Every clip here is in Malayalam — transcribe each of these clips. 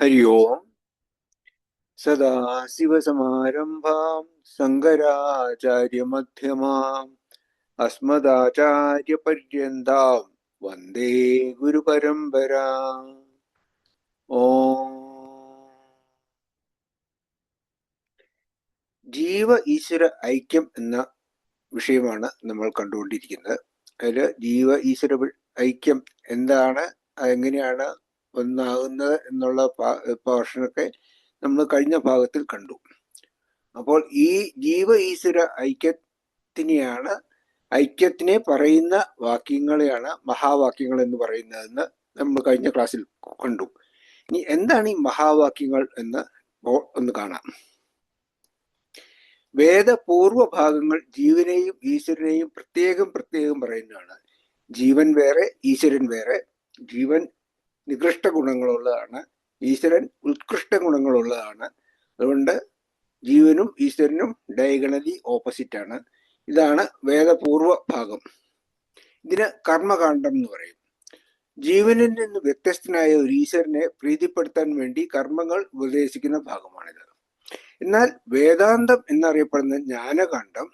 हरि ओम् सदाशिवसमारम्भां शङ्कराचार्यमध्यमाम् अस्मदाचार्यपर्यन्तां वन्दे गुरुपरम्परा ഓ ജീവ ഈശ്വര ഐക്യം എന്ന വിഷയമാണ് നമ്മൾ കണ്ടുകൊണ്ടിരിക്കുന്നത് അതിൽ ജീവ ഈശ്വര വി- ഐക്യം എന്താണ് അതെങ്ങനെയാണ് ഒന്നാകുന്നത് എന്നുള്ള പോർഷനൊക്കെ നമ്മൾ കഴിഞ്ഞ ഭാഗത്തിൽ കണ്ടു. അപ്പോൾ ഈ ജീവ ഈശ്വര ഐക്യത്തിനെയാണ് ഐക്യത്തിനെ പറയുന്ന വാക്യങ്ങളെയാണ് മഹാവാക്യങ്ങൾ എന്ന് പറയുന്നതെന്ന് നമ്മൾ കഴിഞ്ഞ ക്ലാസ്സിൽ കണ്ടു. ഇനി എന്താണ് ഈ മഹാവാക്യങ്ങൾ എന്ന് ഒന്ന് കാണാം. വേദപൂർവ ഭാഗങ്ങൾ ജീവനെയും ഈശ്വരനെയും പ്രത്യേകം പ്രത്യേകം പറയുന്നതാണ്. ജീവൻ വേറെ ഈശ്വരൻ വേറെ ജീവൻ നികൃഷ്ട ഗുണങ്ങളുള്ളതാണ്. ഈശ്വരൻ ഉത്കൃഷ്ട ഗുണങ്ങളുള്ളതാണ്. അതുകൊണ്ട് ജീവനും ഈശ്വരനും ഡയഗണലി ഓപ്പോസിറ്റ് ആണ്. ഇതാണ് വേദപൂർവ ഭാഗം. ഇതിന് കർമ്മകാന്ഡം എന്ന് പറയും. ജീവനിൽ നിന്ന് വ്യത്യസ്തനായ ഒരു ഈശ്വരനെ പ്രീതിപ്പെടുത്താൻ വേണ്ടി കർമ്മങ്ങൾ ഉപദേശിക്കുന്ന ഭാഗമാണിത്. എന്നാൽ വേദാന്തം എന്നറിയപ്പെടുന്ന ജ്ഞാനകാന്ഡം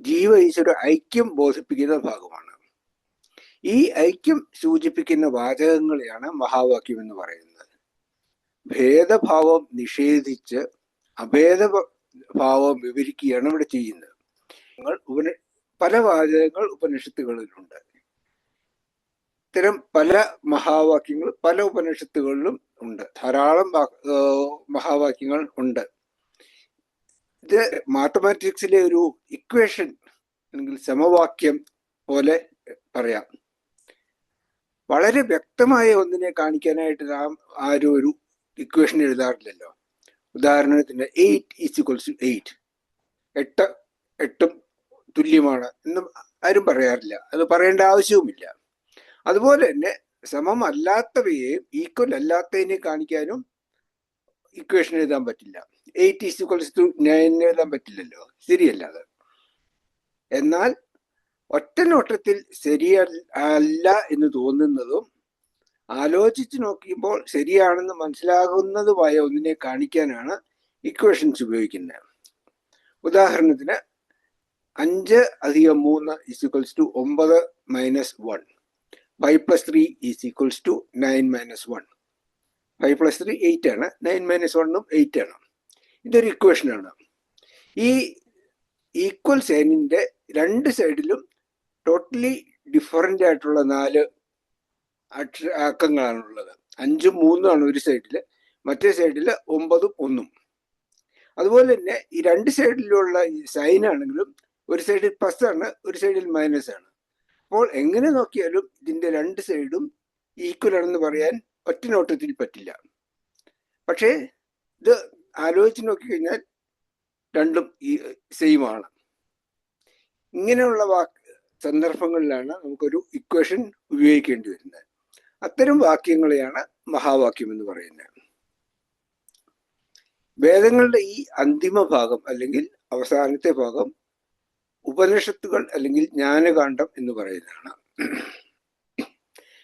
ജീവ ഈശ്വര ഐക്യം ബോധിപ്പിക്കുന്ന ഭാഗമാണ്. ഈ ഐക്യം സൂചിപ്പിക്കുന്ന വാചകങ്ങളെയാണ് മഹാവാക്യം എന്ന് പറയുന്നത്. ഭേദഭാവം നിഷേധിച്ച് അഭേദ ഭാവം വിവരിക്കുകയാണ് ഇവിടെ ചെയ്യുന്നത്. ഉപന പല വാചകങ്ങൾ ഉപനിഷത്തുകളിലുണ്ട്. ഇത്തരം പല മഹാവാക്യങ്ങൾ പല ഉപനിഷത്തുകളിലും ഉണ്ട്. ധാരാളം മഹാവാക്യങ്ങൾ ഉണ്ട്. ഇത് മാത്തമാറ്റിക്സിലെ ഒരു ഇക്വേഷൻ അല്ലെങ്കിൽ സമവാക്യം പോലെ പറയാം. വളരെ വ്യക്തമായ ഒന്നിനെ കാണിക്കാനായിട്ട് നാം ആരും ഒരു ഇക്വേഷൻ എഴുതാറില്ലല്ലോ. ഉദാഹരണത്തിന് eight is equals to eight എട്ട് എട്ടും തുല്യമാണ് എന്ന് ആരും പറയാറില്ല. അത് പറയേണ്ട ആവശ്യവുമില്ല. അതുപോലെ തന്നെ സമമല്ലാത്തവയെയും ഈക്വൽ അല്ലാത്തതിനെ കാണിക്കാനും ഇക്വേഷൻ എഴുതാൻ പറ്റില്ല. Eight is equals to nine എഴുതാൻ പറ്റില്ലല്ലോ. ശരിയല്ല അത്. എന്നാൽ ഒറ്റ നോട്ടത്തിൽ ശരിയല്ല എന്ന് തോന്നുന്നതും ആലോചിച്ച് നോക്കിയപ്പോൾ ശരിയാണെന്ന് മനസ്സിലാകുന്നതുമായ ഒന്നിനെ കാണിക്കാനാണ് ഇക്വേഷൻസ് ഉപയോഗിക്കുന്നത്. ഉദാഹരണത്തിന് അഞ്ച് അധികം മൂന്ന് ഈക്വൽസ് ടു ഒമ്പത് minus one five plus three is equals to nine minus one five plus three eight ആണ്. നയൻ മൈനസ് വണ്ണും എയ്റ്റ് ആണ്. ഇതൊരു ഇക്വേഷനാണ് ഈ ഈക്വൽ സൈനിന്റെ രണ്ട് സൈഡിലും ടോട്ടലി ഡിഫറന്റ് ആയിട്ടുള്ള നാല് അക്ഷ അക്കങ്ങളാണുള്ളത്. അഞ്ചും മൂന്നും ആണ് ഒരു സൈഡിൽ മറ്റേ സൈഡിൽ ഒമ്പതും ഒന്നും. അതുപോലെ തന്നെ ഈ രണ്ട് സൈഡിലുള്ള സൈൻ ആണെങ്കിലും ഒരു സൈഡിൽ പ്ലസ് ആണ് ഒരു സൈഡിൽ മൈനസ് ആണ്. അപ്പോൾ എങ്ങനെ നോക്കിയാലും ഇതിന്റെ രണ്ട് സൈഡും ഈക്വൽ ആണെന്ന് പറയാൻ ഒറ്റ നോട്ടത്തിൽ പറ്റില്ല. പക്ഷേ ഇത് ആലോചിച്ച് നോക്കിക്കഴിഞ്ഞാൽ രണ്ടും ഈ സെയിമാണ് ഇങ്ങനെയുള്ള വാക്ക് സന്ദർഭങ്ങളിലാണ് നമുക്കൊരു ഇക്വേഷൻ ഉപയോഗിക്കേണ്ടി വരുന്നത്. അത്തരം വാക്യങ്ങളെയാണ് മഹാവാക്യം എന്ന് പറയുന്നത്. വേദങ്ങളുടെ ഈ അന്തിമ ഭാഗം അല്ലെങ്കിൽ അവസാനത്തെ ഭാഗം ഉപനിഷത്തുകൾ അല്ലെങ്കിൽ ജ്ഞാനകാന്ഡം എന്ന് പറയുന്നതാണ്.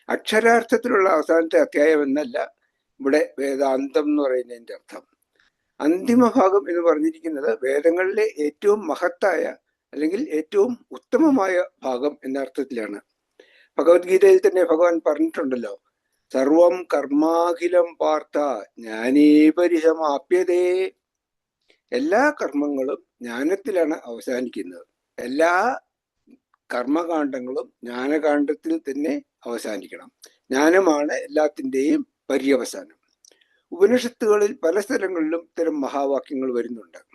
അക്ഷരാർത്ഥത്തിലുള്ള അവസാനത്തെ അധ്യായം എന്നല്ല ഇവിടെ വേദാന്തം എന്ന് പറയുന്നതിന്റെ അർത്ഥം. അന്തിമ ഭാഗം എന്ന് പറഞ്ഞിരിക്കുന്നത് വേദങ്ങളിലെ ഏറ്റവും മഹത്തായ അല്ലെങ്കിൽ ഏറ്റവും ഉത്തമമായ ഭാഗം എന്ന അർത്ഥത്തിലാണ്. ഭഗവത്ഗീതയിൽ തന്നെ ഭഗവാൻ പറഞ്ഞിട്ടുണ്ടല്ലോ സർവം കർമാഖിലം പാർത്ഥ ജ്ഞാനേ പരിസമാപ്യതേ എല്ലാ കർമ്മങ്ങളും ജ്ഞാനത്തിലാണ് അവസാനിക്കുന്നത്. എല്ലാ കർമ്മകാന്ഡങ്ങളും ജ്ഞാനകാന്ഡത്തിൽ തന്നെ അവസാനിക്കണം. ജ്ഞാനമാണ് എല്ലാത്തിന്റെയും പര്യവസാനം. ഉപനിഷത്തുകളിൽ പല സ്ഥലങ്ങളിലും ഇത്തരം മഹാവാക്യങ്ങൾ വരുന്നുണ്ട്.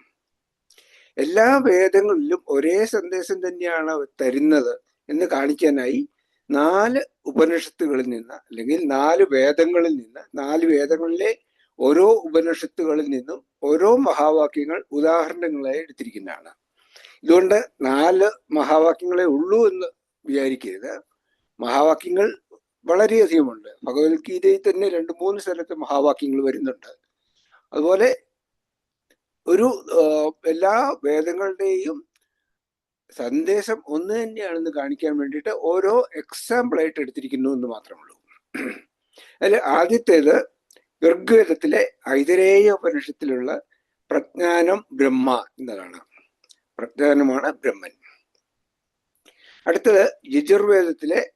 എല്ലാ വേദങ്ങളിലും ഒരേ സന്ദേശം തന്നെയാണ് തരുന്നത് എന്ന് കാണിക്കാനായി നാല് ഉപനിഷത്തുകളിൽ നിന്ന് അല്ലെങ്കിൽ നാല് വേദങ്ങളിൽ നിന്ന് നാല് വേദങ്ങളിലെ ഓരോ ഉപനിഷത്തുകളിൽ നിന്നും ഓരോ മഹാവാക്യങ്ങൾ ഉദാഹരണങ്ങളായി എടുത്തിരിക്കുന്നതാണ്. ഇതുകൊണ്ട് നാല് മഹാവാക്യങ്ങളെ ഉള്ളൂ എന്ന് വിചാരിക്കരുത്. മഹാവാക്യങ്ങൾ വളരെയധികമുണ്ട്. ഭഗവത്ഗീതയിൽ തന്നെ രണ്ട് മൂന്ന് സ്ഥലത്ത് മഹാവാക്യങ്ങൾ വരുന്നുണ്ട്. അതുപോലെ ഒരു എല്ലാ വേദങ്ങളുടെയും സന്ദേശം ഒന്ന് തന്നെയാണെന്ന് കാണിക്കാൻ വേണ്ടിയിട്ട് ഓരോ എക്സാമ്പിൾ ആയിട്ട് എടുത്തിരിക്കുന്നു എന്ന് മാത്രമേ ഉള്ളൂ അതിൽ ആദ്യത്തേത് ഋഗ്വേദത്തിലെ ഐതരേയ ഉപനിഷത്തിലുള്ള പ്രജ്ഞാനം ബ്രഹ്മ എന്നതാണ്. പ്രജ്ഞാനമാണ് ബ്രഹ്മൻ. അടുത്തത് യജുർവേദത്തിലെ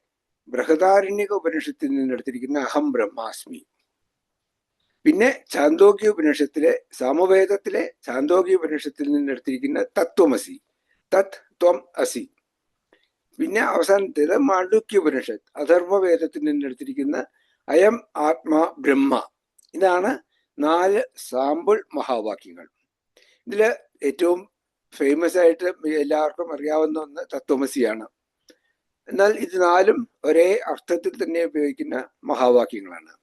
ബൃഹദാരണ്യക ഉപനിഷത്തിൽ നിന്നെടുത്തിരിക്കുന്ന അഹം ബ്രഹ്മാസ്മി. പിന്നെ ചാന്തോക്യ ഉപനിഷത്തിലെ സാമവേദത്തിലെ ചാന്തോക്യ ഉപനിഷത്തിൽ നിന്ന് എടുത്തിരിക്കുന്ന തത്വമസി. തത് ത്വം അസി. പിന്നെ അവസാനത്തേത് മാണ്ഡുക്യ ഉപനിഷത്ത് അഥർവവേദത്തിൽ നിന്നെടുത്തിരിക്കുന്ന അയം ആത്മാ ബ്രഹ്മ. ഇതാണ് നാല് സാമ്പിൾ മഹാവാക്യങ്ങൾ. ഇതിൽ ഏറ്റവും ഫേമസ് ആയിട്ട് എല്ലാവർക്കും അറിയാവുന്ന ഒന്ന് തത്വമസിയാണ്. എന്നാൽ ഇത് നാലും ഒരേ അർത്ഥത്തിൽ തന്നെ ഉപയോഗിക്കുന്ന മഹാവാക്യങ്ങളാണ്.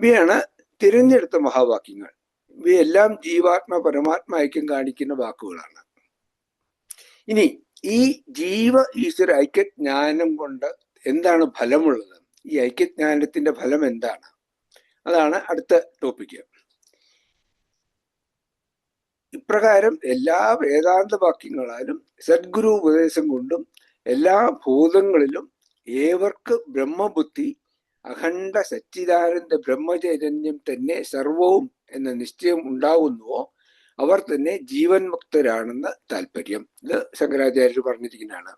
ഇവയാണ് തിരഞ്ഞെടുത്ത മഹാവാക്യങ്ങൾ. ഇവയെല്ലാം ജീവാത്മ പരമാത്മ ഐക്യം കാണിക്കുന്ന വാക്കുകളാണ്. ഇനി ഈ ജീവ ഈശ്വര ഐക്യജ്ഞാനം കൊണ്ട് എന്താണ് ഫലമുള്ളത്? ഈ ഐക്യജ്ഞാനത്തിന്റെ ഫലം എന്താണ്? അതാണ് അടുത്ത ടോപ്പിക്ക് ഇപ്രകാരം എല്ലാ വേദാന്ത വാക്യങ്ങളാലും സദ്ഗുരു ഉപദേശം കൊണ്ടും എല്ലാ ഭൂതങ്ങളിലും ഏവർക്ക് ബ്രഹ്മബുദ്ധി അഖണ്ഡ സച്ചിദാനന്ദ ബ്രഹ്മചൈതന്യം തന്നെ സർവവും എന്ന നിശ്ചയം ഉണ്ടാകുന്നുവോ അവർ തന്നെ ജീവൻ മുക്തരാണെന്ന് താല്പര്യം ഇത് ശങ്കരാചാര്യർ പറഞ്ഞിരിക്കുന്നതാണ്.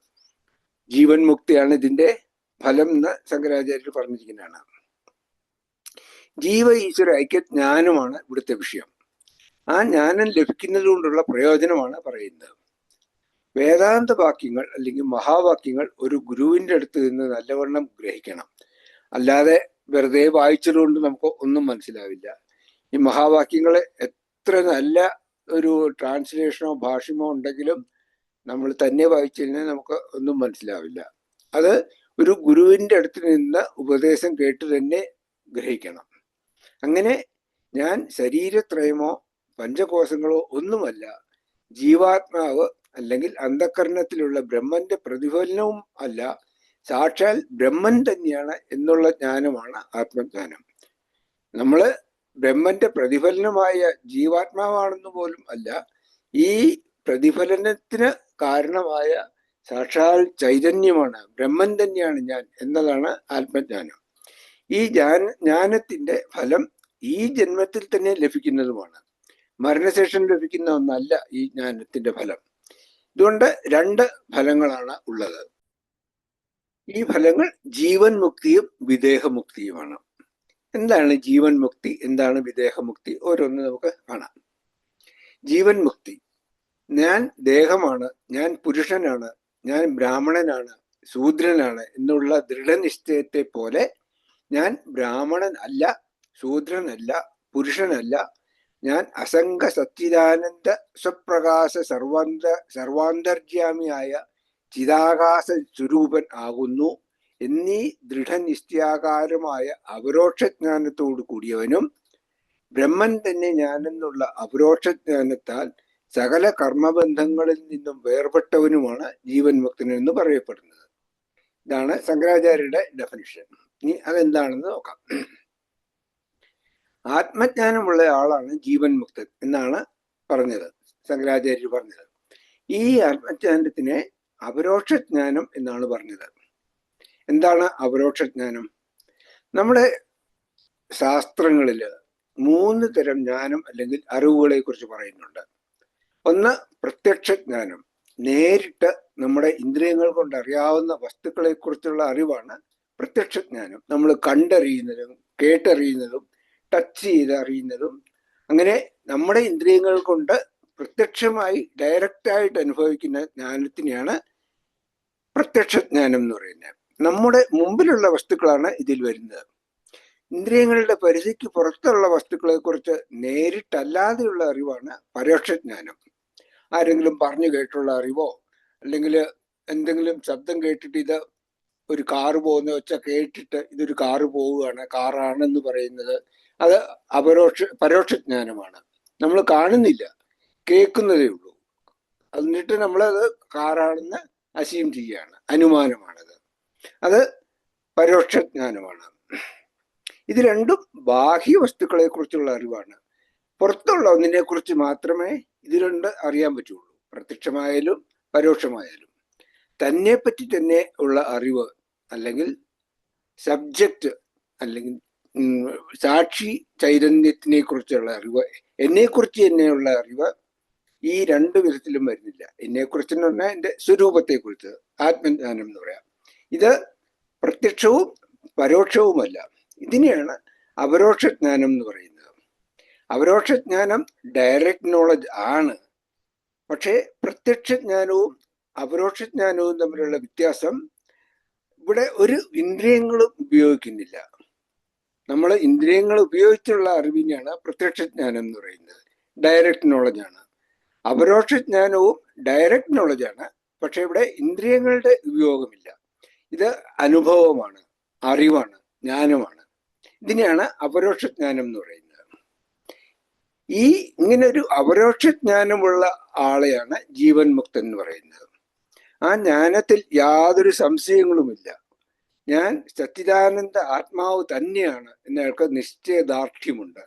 ജീവൻ മുക്തിയാണ് ഇതിന്റെ ഫലം എന്ന് ശങ്കരാചാര്യർ പറഞ്ഞിരിക്കുന്നതാണ്. ജീവ ഈശ്വര ഐക്യജ്ഞാനമാണ് ഇവിടുത്തെ വിഷയം. ആ ജ്ഞാനം ലഭിക്കുന്നത് കൊണ്ടുള്ള പ്രയോജനമാണ് പറയുന്നത്. വേദാന്ത വാക്യങ്ങൾ അല്ലെങ്കിൽ മഹാവാക്യങ്ങൾ ഒരു ഗുരുവിന്റെ അടുത്ത് നിന്ന് നല്ലവണ്ണം ഗ്രഹിക്കണം. അല്ലാതെ വെറുതെ വായിച്ചതുകൊണ്ട് നമുക്ക് ഒന്നും മനസ്സിലാവില്ല. ഈ മഹാവാക്യങ്ങൾ എത്ര നല്ല ഒരു ട്രാൻസ്ലേഷനോ ഭാഷമോ ഉണ്ടെങ്കിലും നമ്മൾ തന്നെ വായിച്ചു കഴിഞ്ഞാൽ നമുക്ക് ഒന്നും മനസ്സിലാവില്ല. അത് ഒരു ഗുരുവിന്റെ അടുത്ത് നിന്ന് ഉപദേശം കേട്ട് തന്നെ ഗ്രഹിക്കണം. അങ്ങനെ ഞാൻ ശരീരത്രയമോ പഞ്ചകോശങ്ങളോ ഒന്നുമല്ല ജീവാത്മാവ് അല്ലെങ്കിൽ അന്ധകരണത്തിലുള്ള ബ്രഹ്മന്റെ പ്രതിഫലനവും അല്ല സാക്ഷാൽ ബ്രഹ്മൻ തന്നെയാണ് എന്നുള്ള ജ്ഞാനമാണ് ആത്മജ്ഞാനം. നമ്മൾ ബ്രഹ്മന്റെ പ്രതിഫലനമായ ജീവാത്മാവാണെന്ന് പോലും അല്ല ഈ പ്രതിഫലനത്തിന് കാരണമായ സാക്ഷാൽ ചൈതന്യമാണ് ബ്രഹ്മൻ തന്നെയാണ് ഞാൻ എന്നതാണ് ആത്മജ്ഞാനം. ഈ ജ്ഞാന ജ്ഞാനത്തിന്റെ ഫലം ഈ ജന്മത്തിൽ തന്നെ ലഭിക്കുന്നതുമാണ്. മരണശേഷം ലഭിക്കുന്ന ഒന്നല്ല ഈ ജ്ഞാനത്തിന്റെ ഫലം. ഇതുകൊണ്ട് രണ്ട് ഫലങ്ങളാണ് ഉള്ളത്. ഈ ഫലങ്ങൾ ജീവൻ മുക്തിയും വിദേഹമുക്തിയുമാണ്. എന്താണ് ജീവൻ മുക്തി എന്താണ് വിദേഹമുക്തി? ഓരോന്ന് നമുക്ക് കാണാം. ജീവൻ മുക്തി ഞാൻ ദേഹമാണ് ഞാൻ പുരുഷനാണ് ഞാൻ ബ്രാഹ്മണനാണ് ശൂദ്രനാണ് എന്നുള്ള ദൃഢനിശ്ചയത്തെ പോലെ ഞാൻ ബ്രാഹ്മണൻ അല്ല ശൂദ്രനല്ല പുരുഷനല്ല. ഞാൻ അസംഘ സച്ചിദാനന്ദ സ്വപ്രകാശ സർവാന്ത സർവാന്തർജ്യാമിയായ ചിതാകാശ സ്വരൂപൻ ആകുന്നു എന്നീ ദൃഢനിശ്ചയാകാരമായ അപരോക്ഷജ്ഞാനത്തോടു കൂടിയവനും ബ്രഹ്മൻ തന്നെ ഞാനെന്നുള്ള അപരോക്ഷജ്ഞാനത്താൽ സകല കർമ്മബന്ധങ്ങളിൽ നിന്നും വേർപെട്ടവനുമാണ് ജീവൻ മുക്തൻ എന്ന് പറയപ്പെടുന്നത്. ഇതാണ് ശങ്കരാചാര്യരുടെ ഡെഫിനിഷൻ ഇനി അതെന്താണെന്ന് നോക്കാം. ആത്മജ്ഞാനമുള്ള ആളാണ് ജീവൻ മുക്തൻ എന്നാണ് പറഞ്ഞത് ശങ്കരാചാര്യർ പറഞ്ഞത്. ഈ ആത്മജ്ഞാനത്തിനെ അപരോക്ഷജ്ഞാനം എന്നാണ് പറഞ്ഞത്. എന്താണ് അപരോക്ഷജ്ഞാനം നമ്മുടെ ശാസ്ത്രങ്ങളിൽ മൂന്ന് തരം ജ്ഞാനം അല്ലെങ്കിൽ അറിവുകളെ കുറിച്ച് പറയുന്നുണ്ട്. ഒന്ന് പ്രത്യക്ഷ ജ്ഞാനം നേരിട്ട് നമ്മുടെ ഇന്ദ്രിയങ്ങൾ കൊണ്ട് അറിയാവുന്ന വസ്തുക്കളെ കുറിച്ചുള്ള അറിവാണ് പ്രത്യക്ഷജ്ഞാനം. നമ്മൾ കണ്ടറിയുന്നതും കേട്ടറിയുന്നതും ടച്ച് ചെയ്ത് അറിയുന്നതും അങ്ങനെ നമ്മുടെ ഇന്ദ്രിയങ്ങൾ കൊണ്ട് പ്രത്യക്ഷമായി ഡയറക്റ്റായിട്ട് അനുഭവിക്കുന്ന ജ്ഞാനത്തിനെയാണ് പ്രത്യക്ഷ ജ്ഞാനം എന്ന് പറയുന്നത്. നമ്മുടെ മുമ്പിലുള്ള വസ്തുക്കളാണ് ഇതിൽ വരുന്നത്. ഇന്ദ്രിയങ്ങളുടെ പരിധിക്ക് പുറത്തുള്ള വസ്തുക്കളെ കുറിച്ച് നേരിട്ടല്ലാതെയുള്ള അറിവാണ് പരോക്ഷജ്ഞാനം ആരെങ്കിലും പറഞ്ഞു കേട്ടുള്ള അറിവോ അല്ലെങ്കിൽ എന്തെങ്കിലും ശബ്ദം കേട്ടിട്ട് ഇത് ഒരു കാറ് പോകുന്ന വെച്ചാൽ കേട്ടിട്ട് ഇതൊരു കാറ് പോവുകയാണ് കാറാണെന്ന് പറയുന്നത് അത് അപരോക്ഷ പരോക്ഷജ്ഞാനമാണ് നമ്മൾ കാണുന്നില്ല കേൾക്കുന്നതേ ഉള്ളൂ. എന്നിട്ട് നമ്മളത് കാറാണെന്ന് അസ്യൂം ചെയ്യുകയാണ്. അനുമാനമാണത്. അത് പരോക്ഷജ്ഞാനമാണ് ഇത് രണ്ടും ബാഹ്യ വസ്തുക്കളെ കുറിച്ചുള്ള അറിവാണ്. പുറത്തുള്ള ഒന്നിനെ കുറിച്ച് മാത്രമേ ഇത് രണ്ട് അറിയാൻ പറ്റുള്ളൂ. പ്രത്യക്ഷമായാലും പരോക്ഷമായാലും. തന്നെ പറ്റി തന്നെ ഉള്ള അറിവ് അല്ലെങ്കിൽ സബ്ജക്റ്റ് അല്ലെങ്കിൽ സാക്ഷി ചൈതന്യത്തിനെ കുറിച്ചുള്ള അറിവ് എന്നെക്കുറിച്ച് തന്നെയുള്ള അറിവ് ഈ രണ്ട് വിധത്തിലും വരുന്നില്ല. എന്ന് പറഞ്ഞാൽ എന്റെ സ്വരൂപത്തെ കുറിച്ച് ആത്മജ്ഞാനം എന്ന് പറയാം. ഇത് പ്രത്യക്ഷവും പരോക്ഷവുമല്ല. ഇതിനെയാണ് അപരോക്ഷ ജ്ഞാനം എന്ന് പറയുന്നത്. അപരോക്ഷ ജ്ഞാനം ഡയറക്റ്റ് നോളജ് ആണ്. പക്ഷേ പ്രത്യക്ഷ ജ്ഞാനവും അപരോക്ഷ ജ്ഞാനവും തമ്മിലുള്ള വ്യത്യാസം ഇവിടെ ഒരു ഇന്ദ്രിയങ്ങളും ഉപയോഗിക്കുന്നില്ല. നമ്മൾ ഇന്ദ്രിയങ്ങൾ ഉപയോഗിച്ചുള്ള അറിവിനെയാണ് പ്രത്യക്ഷ ജ്ഞാനം എന്ന് പറയുന്നത്. ഡയറക്റ്റ് നോളജാണ് അപരോക്ഷ ജ്ഞാനവും ഡയറക്റ്റ് നോളജാണ് പക്ഷെ ഇവിടെ ഇന്ദ്രിയങ്ങളുടെ ഉപയോഗമില്ല. ഇത് അനുഭവമാണ് അറിവാണ് ജ്ഞാനമാണ്. ഇതിനെയാണ് അപരോക്ഷ ജ്ഞാനം എന്ന് പറയുന്നത്. ഈ ഇങ്ങനെ ഒരു അപരോക്ഷ ജ്ഞാനമുള്ള ആളെയാണ് ജീവൻ മുക്തൻ എന്ന് പറയുന്നത്. ആ ജ്ഞാനത്തിൽ യാതൊരു സംശയങ്ങളുമില്ല. ഞാൻ സത്യദാനന്ദ ആത്മാവ് തന്നെയാണ് എന്നയാൾക്ക് നിശ്ചയദാർഢ്യമുണ്ട്.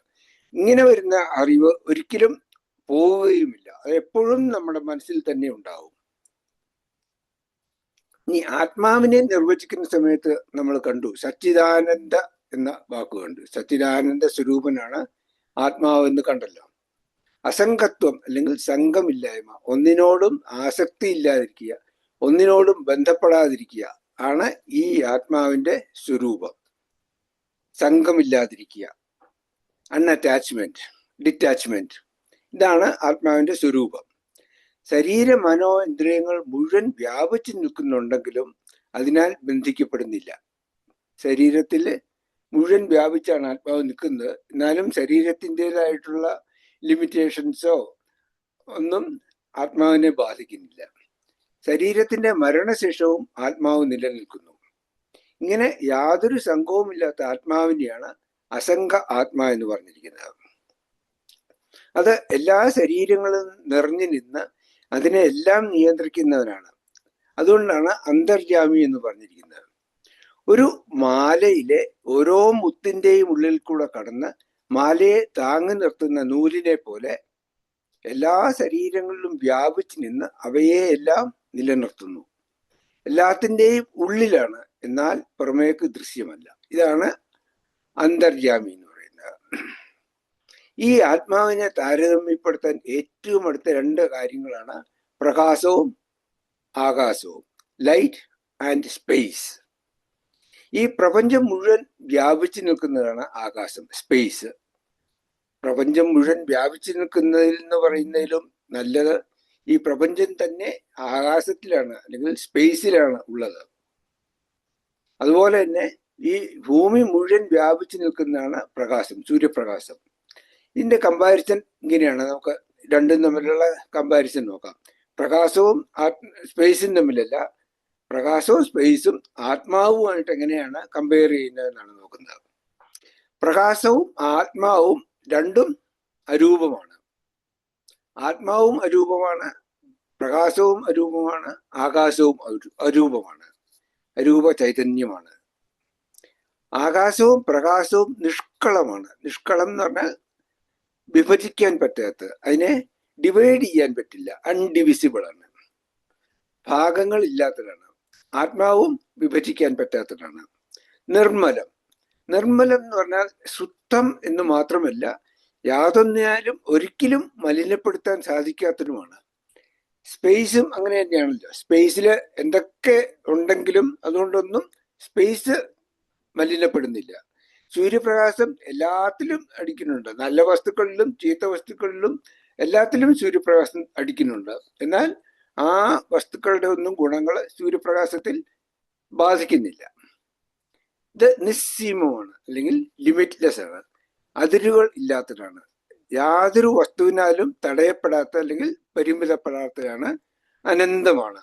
ഇങ്ങനെ വരുന്ന അറിവ് ഒരിക്കലും പോവുകയുമില്ല. എപ്പോഴും നമ്മുടെ മനസ്സിൽ തന്നെ ഉണ്ടാവും. ഇനി ആത്മാവിനെ നിർവചിക്കുന്ന സമയത്ത് നമ്മൾ കണ്ടു. സച്ചിദാനന്ദ എന്ന വാക്ക് കണ്ടു. സച്ചിദാനന്ദ സ്വരൂപനാണ് ആത്മാവ് എന്ന് കണ്ടല്ലോ. അസംഗത്വം അല്ലെങ്കിൽ സംഘമില്ലായ്മ ഒന്നിനോടും ആസക്തി ഇല്ലാതിരിക്കുക ഒന്നിനോടും ബന്ധപ്പെടാതിരിക്കുക ആണ് ഈ ആത്മാവിന്റെ സ്വരൂപം. സംഘമില്ലാതിരിക്കുക. അൺഅറ്റാച്ച്മെന്റ് ഡിറ്റാച്ച്മെന്റ് ഇതാണ് ആത്മാവിന്റെ സ്വരൂപം. ശരീര മനോ ഇന്ദ്രിയങ്ങൾ മുഴുവൻ വ്യാപിച്ചു നിൽക്കുന്നുണ്ടെങ്കിലും അതിനാൽ ബന്ധിക്കപ്പെടുന്നില്ല. ശരീരത്തിൽ മുഴുവൻ വ്യാപിച്ചാണ് ആത്മാവ് നിൽക്കുന്നത്. എന്നാലും ശരീരത്തിന്റെതായിട്ടുള്ള ലിമിറ്റേഷൻസോ ഒന്നും ആത്മാവിനെ ബാധിക്കുന്നില്ല. ശരീരത്തിന്റെ മരണശേഷവും ആത്മാവ് നിലനിൽക്കുന്നു. ഇങ്ങനെ യാതൊരു സംഘവുമില്ലാത്ത ആത്മാവിനെയാണ് അസംഘ ആത്മാ എന്ന് പറഞ്ഞിരിക്കുന്നത്. അത് എല്ലാ ശരീരങ്ങളും നിറഞ്ഞു നിന്ന് അതിനെ എല്ലാം നിയന്ത്രിക്കുന്നവനാണ്. അതുകൊണ്ടാണ് അന്തർജാമി എന്ന് പറഞ്ഞിരിക്കുന്നത്. ഒരു മാലയിലെ ഓരോ മുത്തിന്റെയും ഉള്ളിൽ കൂടെ കടന്ന് മാലയെ താങ്ങി നിർത്തുന്ന നൂലിനെ പോലെ എല്ലാ ശരീരങ്ങളിലും വ്യാപിച്ചു നിന്ന് അവയെ എല്ലാം നിലനിർത്തുന്നു. എല്ലാത്തിന്റെയും ഉള്ളിലാണ് എന്നാൽ പുറമേക്ക് ദൃശ്യമല്ല. ഇതാണ് അന്തർജാമി എന്ന് പറയുന്നത്. ഈ ആത്മാവിനെ താരതമ്യപ്പെടുത്താൻ ഏറ്റവും അടുത്ത രണ്ട് കാര്യങ്ങളാണ് പ്രകാശവും ആകാശവും ലൈറ്റ് ആൻഡ് സ്പേസ് ഈ പ്രപഞ്ചം മുഴുവൻ വ്യാപിച്ചു നിൽക്കുന്നതാണ് ആകാശം സ്പേസ് പ്രപഞ്ചം മുഴുവൻ വ്യാപിച്ചു നിൽക്കുന്നതിൽ എന്ന് പറയുന്നതിലും നല്ലത് ഈ പ്രപഞ്ചം തന്നെ ആകാശത്തിലാണ് അല്ലെങ്കിൽ സ്പേസിലാണ് ഉള്ളത്. അതുപോലെ തന്നെ ഈ ഭൂമി മുഴുവൻ വ്യാപിച്ചു നിൽക്കുന്നതാണ് പ്രകാശം സൂര്യപ്രകാശം. ഇതിന്റെ കമ്പാരിസൺ ഇങ്ങനെയാണ്. നമുക്ക് രണ്ടും തമ്മിലുള്ള കമ്പാരിസൺ നോക്കാം. പ്രകാശവും സ്പേസും തമ്മിലല്ല. പ്രകാശവും സ്പേസും ആത്മാവുമായിട്ട് എങ്ങനെയാണ് കമ്പയർ ചെയ്യുന്നതെന്നാണ് നോക്കുന്നത്. പ്രകാശവും ആത്മാവും രണ്ടും അരൂപമാണ്. ആത്മാവും അരൂപമാണ് പ്രകാശവും അരൂപമാണ് ആകാശവും അരൂപമാണ്. അരൂപ ചൈതന്യമാണ്. ആകാശവും പ്രകാശവും നിഷ്കളമാണ്. നിഷ്കളം എന്ന് പറഞ്ഞാൽ വിഭജിക്കാൻ പറ്റാത്ത അതിനെ ഡിവൈഡ് ചെയ്യാൻ പറ്റില്ല. അൺഡിവിസിബിൾ ആണ്. ഭാഗങ്ങൾ ഇല്ലാത്തതാണ്. ആത്മാവും വിഭജിക്കാൻ പറ്റാത്തതാണ്. നിർമ്മലം. നിർമ്മലം എന്ന് പറഞ്ഞാൽ ശുദ്ധം എന്ന് മാത്രമല്ല യാതൊന്നിനാലും ഒരിക്കലും മലിനപ്പെടുത്താൻ സാധിക്കാത്തതുമാണ്. സ്പേസും അങ്ങനെ തന്നെയാണല്ലോ. സ്പേസിൽ എന്തൊക്കെ ഉണ്ടെങ്കിലും അതുകൊണ്ടൊന്നും സ്പേസ് മലിനപ്പെടുന്നില്ല. സൂര്യപ്രകാശം എല്ലാത്തിലും അടിക്കുന്നുണ്ട്. നല്ല വസ്തുക്കളിലും ചീത്ത വസ്തുക്കളിലും എല്ലാത്തിലും സൂര്യപ്രകാശം അടിക്കുന്നുണ്ട്. എന്നാൽ ആ വസ്തുക്കളുടെ ഒന്നും ഗുണങ്ങൾ സൂര്യപ്രകാശത്തിൽ ബാധിക്കുന്നില്ല. ഇത് നിസ്സീമമാണ് അല്ലെങ്കിൽ ലിമിറ്റ്ലെസ് ആണ് അതിരുകൾ ഇല്ലാത്തതാണ്. യാതൊരു വസ്തുവിനാലും തടയപ്പെടാത്ത അല്ലെങ്കിൽ പരിമിതപ്പെടാത്തതാണ് അനന്തമാണ്.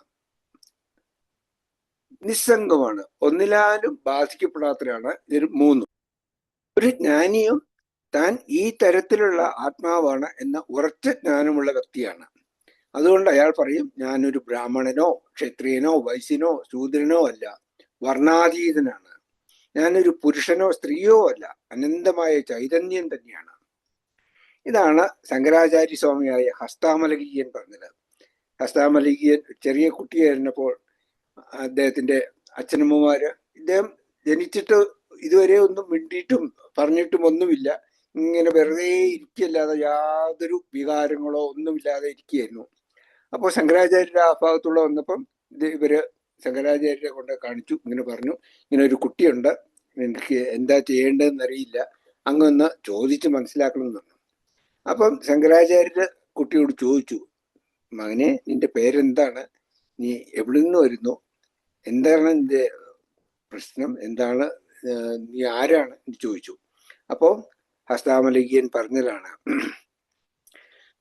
നിസ്സംഗമാണ്. ഒന്നിലാലും ബാധിക്കപ്പെടാത്തതാണ് ഇതിൽ മൂന്നും. ഒരു ജ്ഞാനിയും താൻ ഈ തരത്തിലുള്ള ആത്മാവാണ് എന്ന ഉറച്ച ജ്ഞാനമുള്ള വ്യക്തിയാണ്. അതുകൊണ്ട് അയാൾ പറയും ഞാനൊരു ബ്രാഹ്മണനോ ക്ഷത്രിയനോ വൈശ്യനോ ശൂദ്രനോ അല്ല. വർണാതീതനാണ്. ഞാനൊരു പുരുഷനോ സ്ത്രീയോ അല്ല. അനന്തമായ ചൈതന്യം തന്നെയാണ്. ഇതാണ് ശങ്കരാചാര്യ സ്വാമിയായ ഹസ്താമലകീയൻ പറഞ്ഞത്. ഹസ്താമലകീയൻ ചെറിയ കുട്ടിയായിരുന്നപ്പോൾ അദ്ദേഹത്തിന്റെ അച്ഛനമ്മമാര് ഇദ്ദേഹം ജനിച്ചിട്ട് ഇതുവരെ ഒന്നും മിണ്ടിയിട്ടും പറഞ്ഞിട്ടും ഒന്നുമില്ല. ഇങ്ങനെ വെറുതെ ഇരിക്കല്ലാതെ യാതൊരു വികാരങ്ങളോ ഒന്നുമില്ലാതെ ഇരിക്കുകയായിരുന്നു. അപ്പോൾ ശങ്കരാചാര്യരുടെ ആ ഭാഗത്തുള്ള വന്നപ്പം ഇത് ഇവർ ശങ്കരാചാര്യരെ കൊണ്ട് കാണിച്ചു ഇങ്ങനെ പറഞ്ഞു. ഇങ്ങനെ ഒരു കുട്ടിയുണ്ട് എനിക്ക് എന്താ ചെയ്യേണ്ടതെന്ന് അറിയില്ല. അങ്ങൊന്ന് ചോദിച്ച് മനസ്സിലാക്കണം എന്ന് പറഞ്ഞു. അപ്പം ശങ്കരാചാര്യര് കുട്ടിയോട് ചോദിച്ചു മകനെ നിന്റെ പേരെന്താണ്? നീ എവിടെ നിന്ന് വരുന്നു? എന്താണ് നിന്റെ പ്രശ്നം? എന്താണ് നീ ആരാണ് എന്ന് ചോദിച്ചു. അപ്പോൾ ഹസ്താമലികിയൻ പറഞ്ഞതാണ്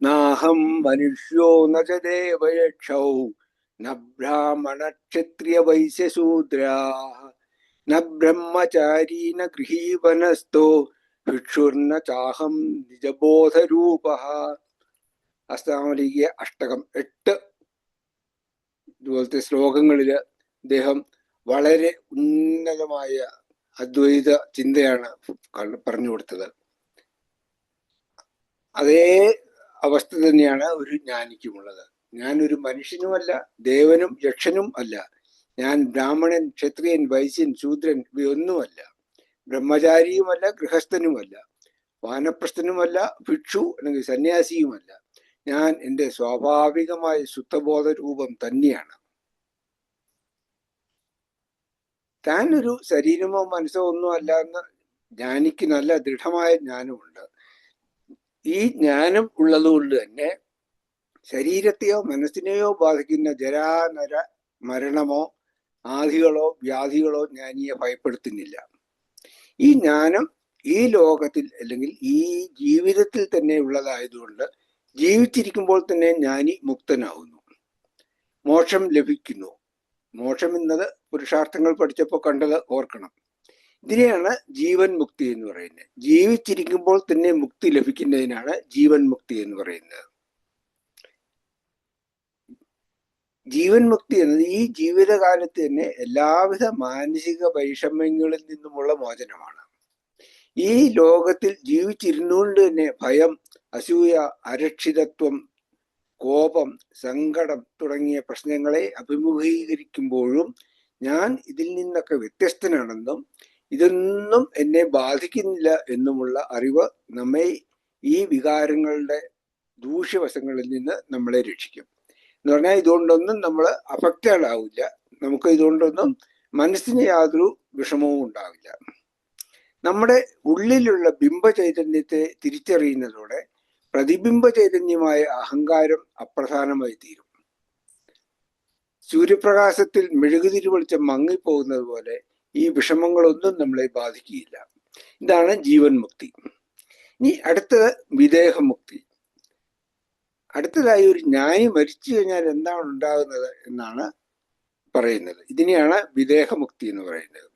നാഹം മനുഷ്യോ നേവയക്ഷൗ ന ബ്രാഹ്മണ ക്ഷത്രിയ വൈശ്യശൂദ്രാ ന ബ്രഹ്മചാരീ ന ഗൃഹീവനസ്തോ ഭിക്ഷുർന ചാഹം നിജബോധരൂപ. അസ്താമലികിയ അഷ്ടകം എട്ട് ഇതുപോലത്തെ ശ്ലോകങ്ങളിൽ അദ്ദേഹം വളരെ ഉന്നതമായ അദ്വൈത ചിന്തയാണ് പറഞ്ഞു കൊടുത്തത്. അതേ അവസ്ഥ തന്നെയാണ് ഒരു ജ്ഞാനിക്കുമുള്ളത്. ഞാൻ ഒരു മനുഷ്യനുമല്ല ദേവനും യക്ഷനും അല്ല. ഞാൻ ബ്രാഹ്മണൻ ക്ഷത്രിയൻ വൈശ്യൻ ശൂദ്രൻ ഇവയൊന്നുമല്ല. ബ്രഹ്മചാരിയുമല്ല ഗൃഹസ്ഥനുമല്ല. വാനപ്രസ്ഥനുമല്ല ഭിക്ഷു അല്ലെങ്കിൽ സന്യാസിയുമല്ല. ഞാൻ എന്റെ സ്വാഭാവികമായ ശുദ്ധബോധ രൂപം തന്നെയാണ്. താൻ ഒരു ശരീരമോ മനസ്സോ ഒന്നും അല്ല എന്ന് ജ്ഞാനിക്ക് നല്ല ദൃഢമായ ജ്ഞാനമുണ്ട്. ഈ ജ്ഞാനം ഉള്ളതുകൊണ്ട് തന്നെ ശരീരത്തെയോ മനസ്സിനെയോ ബാധിക്കുന്ന ജരാനര മരണമോ ആധികളോ വ്യാധികളോ ജ്ഞാനിയെ ഭയപ്പെടുത്തുന്നില്ല. ഈ ജ്ഞാനം ഈ ലോകത്തിൽ അല്ലെങ്കിൽ ഈ ജീവിതത്തിൽ തന്നെ ഉള്ളതായതുകൊണ്ട് ജീവിച്ചിരിക്കുമ്പോൾ തന്നെ ജ്ഞാനി മുക്തനാവുന്നു. മോക്ഷം ലഭിക്കുന്നു. മോക്ഷം എന്നത് പുരുഷാർത്ഥങ്ങൾ പഠിച്ചപ്പോൾ കണ്ടത് ഓർക്കണം. ഇതിനെയാണ് ജീവൻ മുക്തി എന്ന് പറയുന്നത്. ജീവിച്ചിരിക്കുമ്പോൾ തന്നെ മുക്തി ലഭിക്കുന്നതിനാണ് ജീവൻ മുക്തി എന്ന് പറയുന്നത്. ജീവൻ മുക്തി എന്നത് ഈ ജീവിതകാലത്ത് തന്നെ എല്ലാവിധ മാനസിക വൈഷമ്യങ്ങളിൽ നിന്നുമുള്ള മോചനമാണ്. ഈ ലോകത്തിൽ ജീവിച്ചിരുന്നുകൊണ്ട് തന്നെ ഭയം അസൂയ അരക്ഷിതത്വം കോപം സങ്കടം തുടങ്ങിയ പ്രശ്നങ്ങളെ അഭിമുഖീകരിക്കുമ്പോഴും ഞാൻ ഇതിൽ നിന്നൊക്കെ വ്യത്യസ്തനാണെന്നും ഇതൊന്നും എന്നെ ബാധിക്കുന്നില്ല എന്നുമുള്ള അറിവ് നമ്മെ ഈ വികാരങ്ങളുടെ ദൂഷ്യവശങ്ങളിൽ നിന്ന് നമ്മളെ രക്ഷിക്കും. എന്ന് പറഞ്ഞാൽ ഇതുകൊണ്ടൊന്നും നമ്മൾ അഫക്റ്റഡ് ആവില്ല നമുക്ക് ഇതുകൊണ്ടൊന്നും മനസ്സിന് യാതൊരു വിഷമവും ഉണ്ടാവില്ല. നമ്മുടെ ഉള്ളിലുള്ള ബിംബ ചൈതന്യത്തെ തിരിച്ചറിയുന്നതോടെ പ്രതിബിംബ ചൈതന്യമായ അഹങ്കാരം അപ്രധാനമായി തീരും. സൂര്യപ്രകാശത്തിൽ മെഴുകുതിരി വെളിച്ചം മങ്ങിപ്പോകുന്നത് പോലെ ഈ വിഷമങ്ങളൊന്നും നമ്മളെ ബാധിക്കുകയില്ല. ഇതാണ് ജീവൻ മുക്തി. ഇനി അടുത്തത് വിദേഹമുക്തി അടുത്തതായി ഒരു ന്യായം മരിച്ചു കഴിഞ്ഞാൽ എന്താണ് ഉണ്ടാകുന്നത് എന്നാണ് പറയുന്നത്. ഇതിനെയാണ് വിദേഹമുക്തി എന്ന് പറയുന്നത്.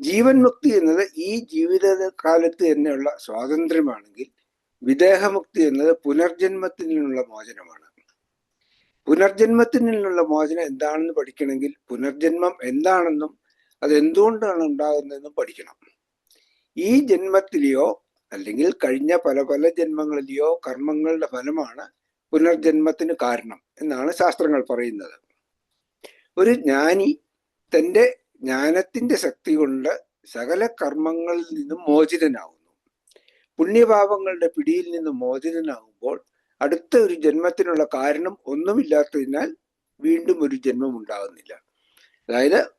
ജീവൻ മുക്തി എന്നത് ഈ ജീവിത കാലത്ത് തന്നെയുള്ള സ്വാതന്ത്ര്യമാണെങ്കിൽ വിദേഹമുക്തി എന്നത് പുനർജന്മത്തിൽ നിന്നുള്ള മോചനമാണ്. പുനർജന്മത്തിൽ നിന്നുള്ള മോചനം എന്താണെന്ന് പഠിക്കണമെങ്കിൽ പുനർജന്മം എന്താണെന്നും അത് എന്തുകൊണ്ടാണ് ഉണ്ടാകുന്നതെന്നും പഠിക്കണം. ഈ ജന്മത്തിലെയോ അല്ലെങ്കിൽ കഴിഞ്ഞ പല പല ജന്മങ്ങളിലെയോ കർമ്മങ്ങളുടെ ഫലമാണ് പുനർജന്മത്തിന് കാരണം എന്നാണ് ശാസ്ത്രങ്ങൾ പറയുന്നത്. ഒരു ജ്ഞാനി തന്റെ ജ്ഞാനത്തിന്റെ ശക്തി കൊണ്ട് സകല കർമ്മങ്ങളിൽ നിന്നും മോചിതനാകുന്നു പുണ്യപാപങ്ങളുടെ പിടിയിൽ നിന്നും മോചിതനാകുമ്പോൾ അടുത്ത ഒരു ജന്മത്തിനുള്ള കാരണം ഒന്നുമില്ലാത്തതിനാൽ വീണ്ടും ഒരു ജന്മം ഉണ്ടാകുന്നില്ല അതായത്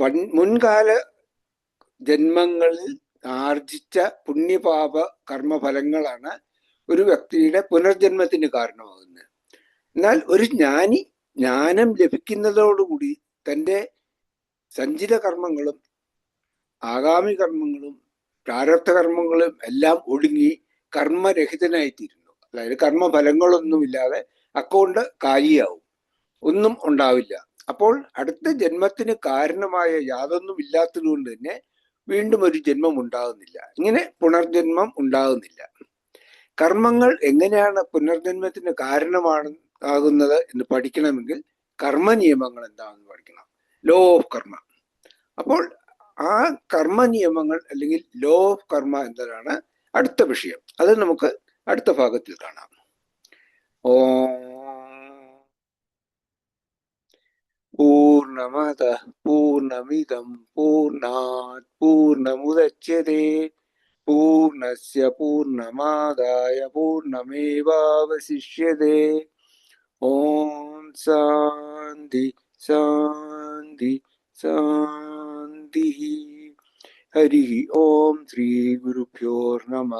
പൺ- മുൻകാല ജന്മങ്ങളിൽ ആർജിച്ച പുണ്യപാപ കർമ്മഫലങ്ങളാണ് ഒരു വ്യക്തിയുടെ പുനർജന്മത്തിന് കാരണമാകുന്നത്. എന്നാൽ ഒരു ജ്ഞാനി ജ്ഞാനം ലഭിക്കുന്നതോടുകൂടി തന്റെ സഞ്ചിത കർമ്മങ്ങളും ആഗാമി കർമ്മങ്ങളും പ്രാരബ്ധ കർമ്മങ്ങളും എല്ലാം ഒടുങ്ങി കർമ്മരഹിതനായിത്തീരുന്നു. അതായത് കർമ്മഫലങ്ങളൊന്നുമില്ലാതെ അക്കൗണ്ട് കാലിയാവും. ഒന്നും ഉണ്ടാവില്ല. അപ്പോൾ അടുത്ത ജന്മത്തിന് കാരണമായ യാതൊന്നും ഇല്ലാത്തത് കൊണ്ട് തന്നെ വീണ്ടും ഒരു ജന്മം ഉണ്ടാകുന്നില്ല. ഇങ്ങനെ പുനർജന്മം ഉണ്ടാകുന്നില്ല. കർമ്മങ്ങൾ എങ്ങനെയാണ് പുനർജന്മത്തിന് കാരണമാണ് ആകുന്നത് എന്ന് പഠിക്കണമെങ്കിൽ കർമ്മ നിയമങ്ങൾ എന്താണെന്ന് പഠിക്കണം. ലോ ഓഫ് കർമ്മ അപ്പോൾ ആ കർമ്മ നിയമങ്ങൾ അല്ലെങ്കിൽ ലോ ഓഫ് കർമ്മ എന്നതാണ് അടുത്ത വിഷയം. അത് നമുക്ക് അടുത്ത ഭാഗത്തിൽ കാണാം ഓ പൂർണ്ണമത പൂർണ്ണമിതം പൂർണ്ണാത് പൂർണ്ണമുദച്യത്തെ പൂർണ്ണസ്യ പൂർണ്ണമാദായ പൂർണ്ണമേവാവശിഷ്യത്തെ ഓം ശാന്തി ശാന്തി ശാന്തി ഹരി ഓം ശ്രീ ഗുരുഭ്യോ നമ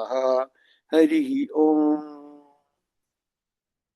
Harihi Om.